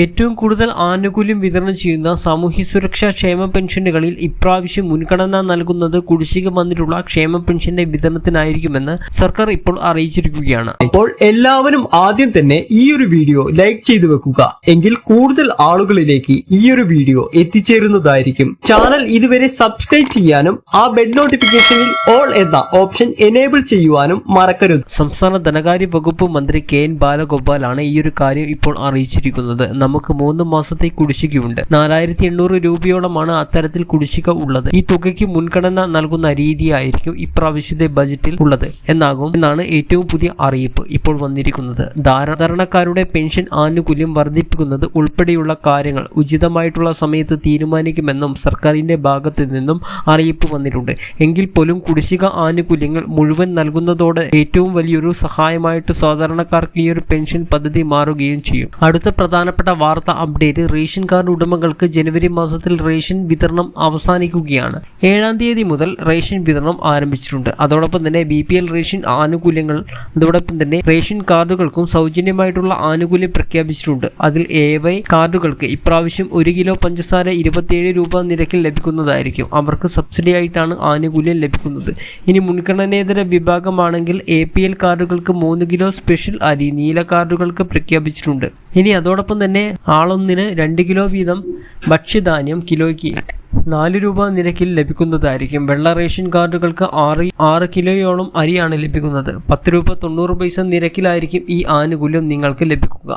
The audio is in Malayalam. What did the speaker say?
ഏറ്റവും കൂടുതൽ ആനുകൂല്യം വിതരണം ചെയ്യുന്ന സാമൂഹ്യ സുരക്ഷാ ക്ഷേമ പെൻഷനുകളിൽ ഇപ്രാവശ്യം മുൻഗണന നൽകുന്നത് കുടിശ്ശിക വന്നിട്ടുള്ള ക്ഷേമ പെൻഷന്റെ വിതരണത്തിനായിരിക്കുമെന്ന് സർക്കാർ ഇപ്പോൾ അറിയിച്ചിരിക്കുകയാണ്. അപ്പോൾ എല്ലാവരും ആദ്യം തന്നെ ഈ ഒരു വീഡിയോ ലൈക്ക് ചെയ്തു വെക്കുക. എങ്കിൽ കൂടുതൽ ആളുകളിലേക്ക് ഈ ഒരു വീഡിയോ എത്തിച്ചേരുന്നതായിരിക്കും. ചാനൽ ഇതുവരെ സബ്സ്ക്രൈബ് ചെയ്യാനും ആ ബെഡ് നോട്ടിഫിക്കേഷനിൽ ഓൾ എന്ന ഓപ്ഷൻ എനേബിൾ ചെയ്യുവാനും മറക്കരുത്. സംസ്ഥാന ധനകാര്യ വകുപ്പ് മന്ത്രി കെ എൻ ബാലഗോപാലാണ് ഈ ഒരു കാര്യം ഇപ്പോൾ അറിയിച്ചിരിക്കുന്നത്. നമുക്ക് മൂന്ന് മാസത്തെ കുടിശ്ശികയുണ്ട്. നാലായിരത്തി എണ്ണൂറ് രൂപയോളമാണ് അത്തരത്തിൽ കുടിശ്ശിക ഉള്ളത്. ഈ തുകയ്ക്ക് മുൻഗണന നൽകുന്ന രീതിയായിരിക്കും ഇപ്രാവശ്യത്തെ ബജറ്റിൽ ഉള്ളത് എന്നാകും എന്നാണ് ഏറ്റവും പുതിയ അറിയിപ്പ് ഇപ്പോൾ വന്നിരിക്കുന്നത്. സാധാരണക്കാരുടെ പെൻഷൻ ആനുകൂല്യം വർദ്ധിപ്പിക്കുന്നത് ഉൾപ്പെടെയുള്ള കാര്യങ്ങൾ ഉചിതമായിട്ടുള്ള സമയത്ത് തീരുമാനിക്കുമെന്നും സർക്കാരിന്റെ ഭാഗത്ത് നിന്നും അറിയിപ്പ് വന്നിട്ടുണ്ട്. എങ്കിൽ പോലും കുടിശ്ശിക ആനുകൂല്യങ്ങൾ മുഴുവൻ നൽകുന്നതോടെ ഏറ്റവും വലിയൊരു സഹായമായിട്ട് സാധാരണക്കാർക്ക് ഈ ഒരു പെൻഷൻ പദ്ധതി മാറുകയും ചെയ്യും. അടുത്ത പ്രധാനപ്പെട്ട വാർത്ത അപ്ഡേറ്റ്. റേഷൻ കാർഡ് ഉടമകൾക്ക് ജനുവരി മാസത്തിൽ റേഷൻ വിതരണം അവസാനിക്കുകയാണ്. ഏഴാം തീയതി മുതൽ റേഷൻ വിതരണം ആരംഭിച്ചിട്ടുണ്ട്. അതോടൊപ്പം തന്നെ ബി പി എൽ റേഷൻ ആനുകൂല്യങ്ങൾ അതോടൊപ്പം തന്നെ റേഷൻ കാർഡുകൾക്കും സൗജന്യമായിട്ടുള്ള ആനുകൂല്യം പ്രഖ്യാപിച്ചിട്ടുണ്ട്. അതിൽ എ വൈ കാർഡുകൾക്ക് ഇപ്രാവശ്യം ഒരു കിലോ പഞ്ചസാര ഇരുപത്തിയേഴ് രൂപ നിരക്കിൽ ലഭിക്കുന്നതായിരിക്കും. അവർക്ക് സബ്സിഡി ആയിട്ടാണ് ആനുകൂല്യം ലഭിക്കുന്നത്. ഇനി മുൻഗണനേതര വിഭാഗമാണെങ്കിൽ എ പി എൽ കാർഡുകൾക്ക് മൂന്ന് കിലോ സ്പെഷ്യൽ അരി നീല കാർഡുകൾക്ക് പ്രഖ്യാപിച്ചിട്ടുണ്ട്. ഇനി അതോടൊപ്പം തന്നെ ആളൊന്നിന് രണ്ട് കിലോ വീതം ഭക്ഷ്യധാന്യം കിലോയ്ക്ക് നാല് രൂപ നിരക്കിൽ ലഭിക്കുന്നതായിരിക്കും. വെള്ള റേഷൻ കാർഡുകൾക്ക് ആറ് ആറ് കിലോയോളം അരിയാണ് ലഭിക്കുന്നത്. പത്ത് രൂപ തൊണ്ണൂറ് പൈസ നിരക്കിലായിരിക്കും ഈ ആനുകൂല്യം നിങ്ങൾക്ക് ലഭിക്കുക.